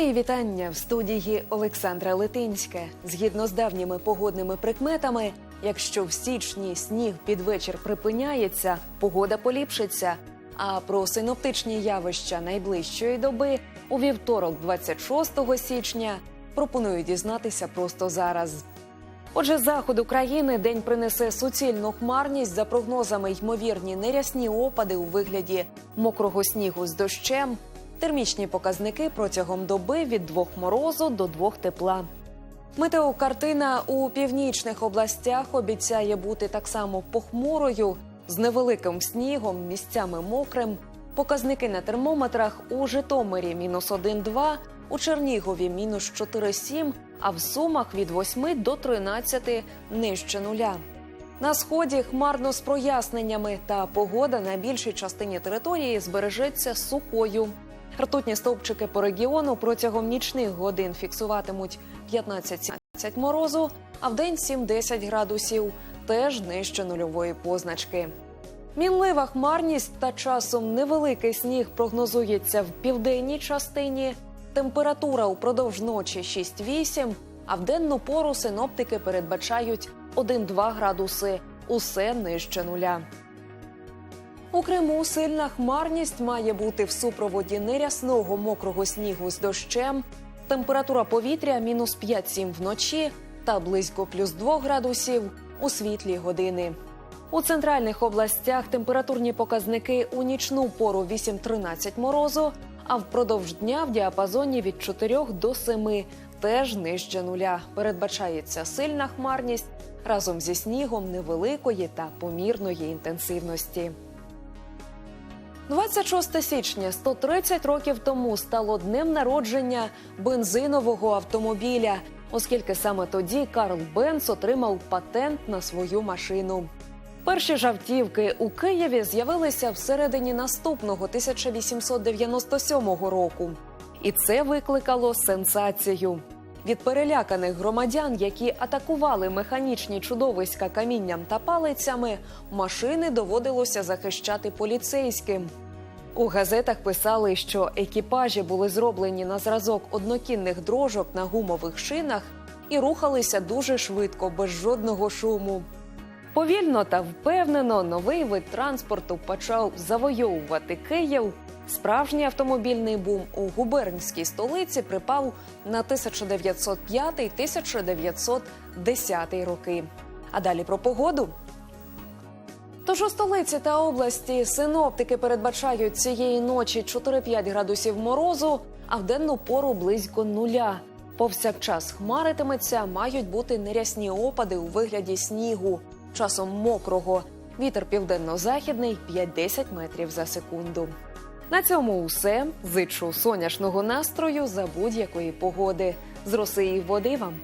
Мої вітання в студії Олександра Литинська. Згідно з давніми погодними прикметами, якщо в січні сніг під вечір припиняється, погода поліпшиться. А про синоптичні явища найближчої доби у вівторок, 26 січня, пропоную дізнатися просто зараз. Отже, заход України день принесе суцільну хмарність за прогнозами ймовірні нерясні опади у вигляді мокрого снігу з дощем. Термічні показники протягом доби від двох морозу до двох тепла. Метеокартина у північних областях обіцяє бути так само похмурою з невеликим снігом, місцями мокрим. Показники на термометрах у Житомирі мінус 1,2, у Чернігові мінус 4,7, а в Сумах від 8 до 13 нижче нуля. На сході хмарно з проясненнями, та погода на більшій частині території збережеться сухою. Ртутні стовпчики по регіону протягом нічних годин фіксуватимуть 15-17 морозу, а в день 7-10 градусів, теж нижче нульової позначки. Мінлива хмарність та часом невеликий сніг прогнозується в південній частині. Температура упродовж ночі 6-8, а в денну пору синоптики передбачають 1-2 градуси, усе нижче нуля. У Криму сильна хмарність має бути в супроводі нерясного мокрого снігу з дощем. Температура повітря мінус 5-7 вночі та близько плюс 2 градусів у світлі години. У центральних областях температурні показники у нічну пору 8-13 морозу, а впродовж дня в діапазоні від 4 до 7 теж нижче нуля. Передбачається сильна хмарність разом зі снігом невеликої та помірної інтенсивності. 26 січня 130 років тому стало днем народження бензинового автомобіля, оскільки саме тоді Карл Бенц отримав патент на свою машину. Перші жавтівки у Києві з'явилися всередині наступного 1897 року, і це викликало сенсацію. Від переляканих громадян, які атакували механічні чудовиська камінням та палицями, машини доводилося захищати поліцейським. У газетах писали, що екіпажі були зроблені на зразок однокінних дрожок на гумових шинах і рухалися дуже швидко, без жодного шуму. Повільно та впевнено новий вид транспорту почав завойовувати Київ. Справжній автомобільний бум у губернській столиці припав на 1905-1910 роки. А далі про погоду. Тож у столиці та області синоптики передбачають цієї ночі 4-5 градусів морозу, а в денну пору близько нуля. Повсякчас хмаритиметься, мають бути нерясні опади у вигляді снігу, часом мокрого. Вітер південно-західний 5-10 метрів за секунду. На цьому усе. Зичу сонячного настрою за будь-якої погоди. З роси і води вам.